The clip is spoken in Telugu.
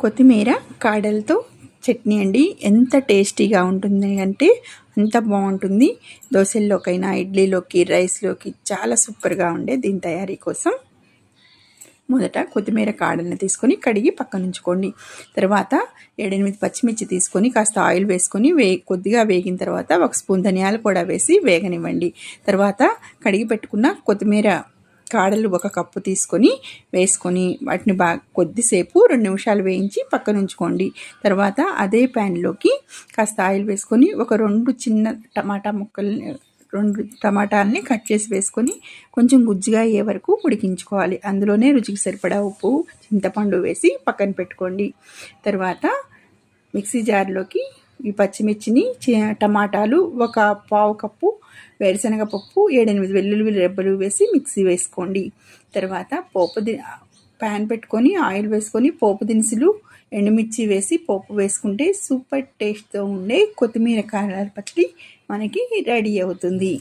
కొత్తిమీర కాడలతో చట్నీ అండి. ఎంత టేస్టీగా ఉంటుంది అంటే అంత బాగుంటుంది. దోశల్లోకైనా ఇడ్లీలోకి రైస్లోకి చాలా సూపర్గా ఉండే దీని తయారీ కోసం. మొదట కొత్తిమీర కాడలను తీసుకొని కడిగి పక్కన ఉంచుకోండి. తర్వాత ఏడెనిమిది పచ్చిమిర్చి తీసుకొని కాస్త ఆయిల్ వేసుకొని వే కొద్దిగా వేగిన తర్వాత ఒక స్పూన్ ధనియాలు పొడ వేసి వేగనివ్వండి. తర్వాత కడిగి పెట్టుకున్న కొత్తిమీర కాడలు ఒక కప్పు తీసుకొని వేసుకొని వాటిని బాగా కొద్దిసేపు రెండు నిమిషాలు వేయించి పక్కన ఉంచుకోండి. తర్వాత అదే ప్యాన్లోకి కాస్త ఆయిల్ వేసుకొని ఒక రెండు చిన్న టమాటా ముక్కల్ని రెండు టమాటాలని కట్ చేసి వేసుకొని కొంచెం గుజ్జుగా అయ్యే వరకు ఉడికించుకోవాలి. అందులోనే రుచికి సరిపడా ఉప్పు చింతపండు వేసి పక్కన పెట్టుకోండి. తర్వాత మిక్సీ జార్లోకి ఈ పచ్చిమిర్చిని టమాటాలు ఒక పావు కప్పు వేరుశనగ పప్పు ఏడెనిమిది వెల్లుల్లి రెబ్బలు వేసి మిక్సీ వేసుకోండి. తర్వాత పోపు ది ప్యాన్ పెట్టుకొని ఆయిల్ వేసుకొని పోపు దినుసులు ఎండుమిర్చి వేసి పోపు వేసుకుంటే సూపర్ టేస్ట్తో ఉండే కొత్తిమీర కారాల పచ్చడి మనకి రెడీ అవుతుంది.